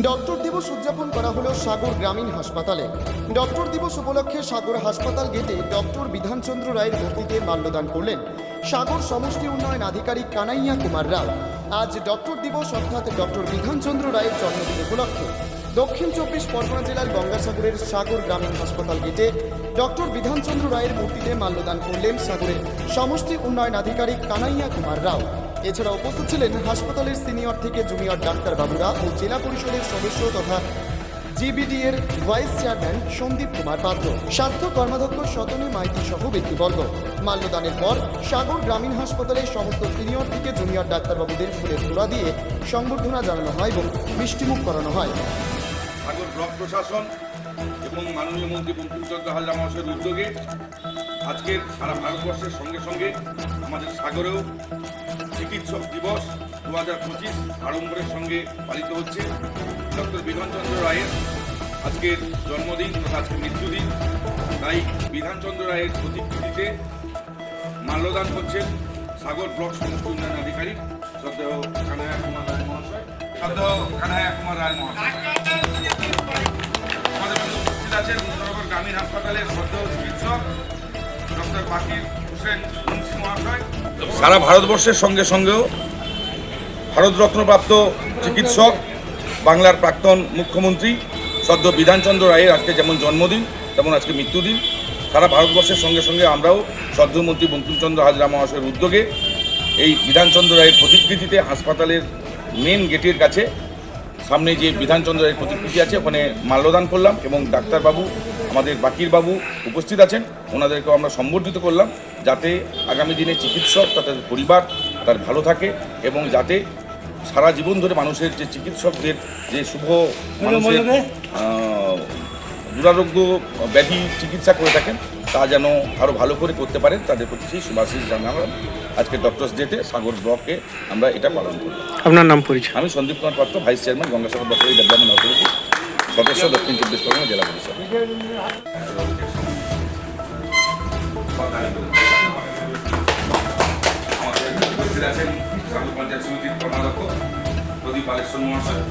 Doctor দিবস উদযাপন করা হলো সাগর গ্রামীণ হাসপাতালে। ডক্টর দিবস উপলক্ষে সাগর হাসপাতাল গেটে ডক্টর বিধানচন্দ্র রায়ের মূর্তিতে মাল্যদান করলেন সাগর সমষ্টি উন্নয়ন আধিকারিক কানাইয়া কুমার রাও। আজ ডক্টর দিবস অর্থাৎ ডক্টর বিধানচন্দ্র রায়ের জন্মদিন উপলক্ষে। দক্ষিণ চব্বিশ পরগনা জেলার গঙ্গাসাগরের সাগর গ্রামীণ হাসপাতাল গেটে ডক্টর বিধানচন্দ্র রায়ের মূর্তিতে মাল্যদান করলেন সাগরের সমষ্টি উন্নয়ন আধিকারিক কানাইয়া কুমার রাও। এছাড়া উপস্থিত ছিলেন হাসপাতালের সিনিয়র থেকে জুনিয়র ডাক্তারবাবুরা ও জেলা পরিষদের সদস্য তথা জিবিডি এর ভাইস চেয়ারম্যান সন্দীপ কুমার পাত্র। স্বাস্থ্য কর্মাধ্যক্ষ শতনী মাইতি সহ ব্যক্তিবর্গ। মাল্যদানের পর সাগর গ্রামীণ হাসপাতালের সমস্ত সিনিয়র থেকে জুনিয়র ডাক্তারবাবুদের ফুলের তোড়া দিয়ে সংবর্ধনা জানানো হয় এবং মিষ্টিমুখ করানো হয়। সাগর ব্লক প্রশাসন এবং মাননীয় মন্ত্রী বঙ্কিমচন্দ্র হাজরা মহাশয়ের উদ্যোগে আজকের সারা ভারতবর্ষের সঙ্গে সঙ্গে আমাদের সাগরেও চিকিৎসক দিবস দু হাজার পঁচিশ আড়ম্বরের সঙ্গে পালিত হচ্ছে। ডক্টর বিধানচন্দ্র রায়ের আজকের জন্মদিন তথা আজকের মৃত্যুদিন। তাই বিধানচন্দ্র রায়ের প্রতিকৃতিতে মাল্যদান করছেন সাগর ব্লক সমষ্টি উন্নয়ন আধিকারিক শ্রদ্ধেয় কানায়া কুমার রায় মহাশয়। শ্রদ্ধেয় কানায়া কুমার রায় মহাশয়। আমাদের উপস্থিত আছেন গ্রামীণ হাসপাতালের শ্রদ্ধেয় চিকিৎসক সারা ভারতবর্ষের সঙ্গে সঙ্গেও ভারতরত্নপ্রাপ্ত চিকিৎসক, বাংলার প্রাক্তন মুখ্যমন্ত্রী সদ্য বিধানচন্দ্র রায়ের আজকে যেমন জন্মদিন, তেমন আজকে মৃত্যুদিন। সারা ভারতবর্ষের সঙ্গে সঙ্গে আমরাও সদ্যমন্ত্রী বঙ্কিমচন্দ্র হাজরা মহাশয়ের উদ্যোগে এই বিধানচন্দ্র রায়ের প্রতিকৃতিতে হাসপাতালের মেন গেটের কাছে সামনে যে বিধানচন্দ্র রায়ের প্রতিকৃতি আছে ওখানে মাল্যদান করলাম এবং ডাক্তারবাবু আমাদের বাকির বাবু উপস্থিত আছেন। ওনাদেরকেও আমরা সম্বর্ধিত করলাম যাতে আগামী দিনে চিকিৎসক তাদের পরিবার তার ভালো থাকে এবং যাতে সারা জীবন ধরে মানুষের যে চিকিৎসকদের যে শুভ মানুষের দুরারোগ্য ব্যাধি চিকিৎসা করে থাকেন তা যেন আরও ভালো করে করতে পারেন তাদের প্রতি সেই শুভাশিস জানালাম। আজকে ডক্টরস ডেতে সাগর ব্লকে আমরা এটা পালন করি আপনার নাম পরিচয়? আমি সন্দীপ কুমার পাত্র ভাইস চেয়ারম্যান গঙ্গাসাগর ডক্টরি ডেভেলপমেন্ট অথরিটি সদস্য দক্ষিণ চব্বিশ পরগনা জেলা পরিষদ। আমাদের উপস্থিত আছেন সাগর পঞ্চায়েত সমিতির কর্মাধ্যক্ষ প্রদীপ বালেশ্বর মহাশয়।